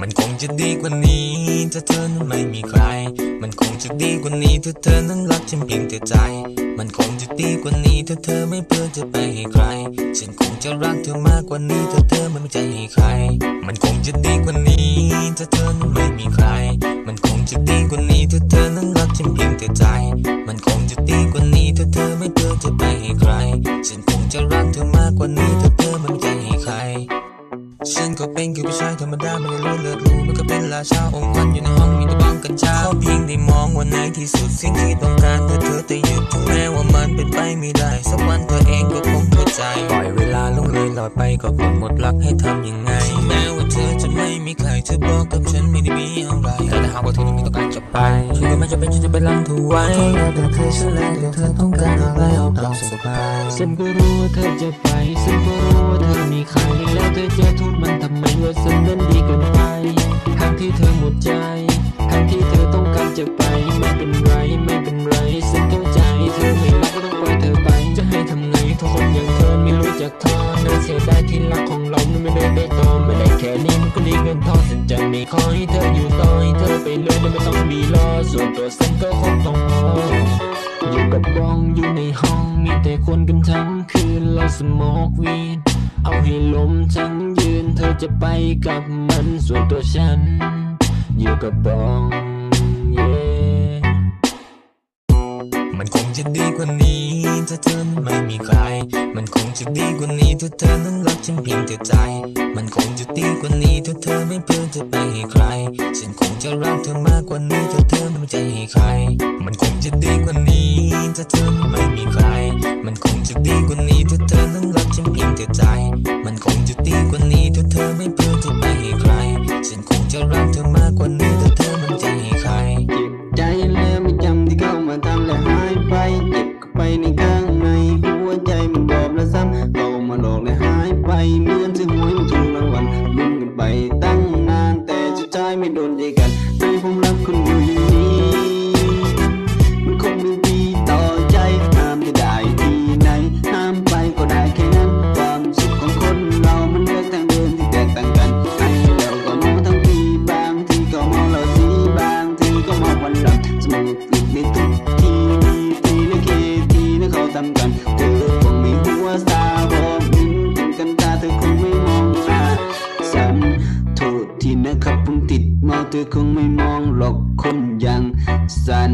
มันคงจะดีกว่านี้ถ้าเธอนั้นไม่มีใคร มันคงจะดีกว่านี้ถ้าเธอนั้นรักฉันเพียงแต่ใจ มันคงจะดีกว่านี้ถ้าเธอไม่เพื่อจะไปให้ใคร ฉันคงจะรักเธอมากกว่านี้ถ้าเธอไม่มีใจให้ใคร มันคงจะดีกว่านี้ถ้าเธอนั้นไม่มีใคร มันคงจะดีกว่านี้ถ้าเธอนั้นรักฉันเพียงแต่ใจ มันคงจะดีกว่านี้ถ้าเธอไม่เพื่อจะไปให้ใคร ฉันคงจะรักเธอมากกว่านี้ถ้า ฉันก็เป็นแค่ผู้ชายธรรมดาไม่ได้รู้เลือดรู้มันก็เป็นราชาองค์วันอยู่ในห้องมีแต่บ้องกัญชาขอเพียงได้มองว่าในที่สุดสิ่งที่ต้องการเธอเธอจะหยุดถึงแม้ว่ามันเป็นไปไม่ได้ สักวันเธอเองก็คงเข้าใจปล่อยเวลาลงเลยลอยไปก็คงหมดรักให้ทำยังไงแม้ว่าเธอจะไม่มีใครเธอบอกกับฉันไม่ได้มีอะไรแต่ถ้าหากว่าเธอยังมีต้องการจะไปฉันก็ไม่จำเป็นที่จะไปลังเธอไว้แล้วแต่เธอฉันแล้วแต่เธอต้องการอะไรเอาตามสบายฉันก็รู้ว่าเธอจะไปฉันก็รู้ จะไปไม่เป็นไรไม่เป็นไรฉันเข้าใจเธอไม่รักก็ต้องปล่อยเธอไป จะให้ทำไงทุกคนอย่างเธอไม่รู้จักทอน่าเสียดายที่รักของเราไม่ได้ไปต่อไม่ได้แค่นี้มันก็ดีเกินพอฉันจะไม่ขอให้เธออยู่ต่อให้เธอไปเลยไม่ต้องมีรอส่วนตัวฉันก็คงต้องพออยู่กับบ้องอยู่ในห้องมีแต่คนกันทั้งคืนเราสโมกวีดเอาให้ลมทั้งยืนเธอจะไปกับมันส่วนตัวฉัน อยู่กับบ้อง มันคงจะดีกว่านี้ถ้าเธอนั้นไม่มีใคร มันคงจะดีกว่านี้ถ้าเธอนั้นรักฉันเพียงแต่ใจ มันคงจะดีกว่านี้ถ้าเธอไม่เพื่อจะไปให้ใคร ฉันคงจะรักเธอมากกว่านี้ถ้าเธอไม่ใจให้ใคร มันคงจะดีกว่านี้ถ้าเธอนั้นไม่มีใคร มันคงจะดีกว่านี้ถ้าเธอนั้นรักฉันเพียงแต่ใจ มันคงจะดีกว่านี้ถ้าเธอไม่เพื่อจะไปให้ใคร ฉันคงจะรักเธอมากกว่านี้ถ้าเธอไม่มีใจให้ หา เธอคงไม่มองหรอกคนอย่างฉัน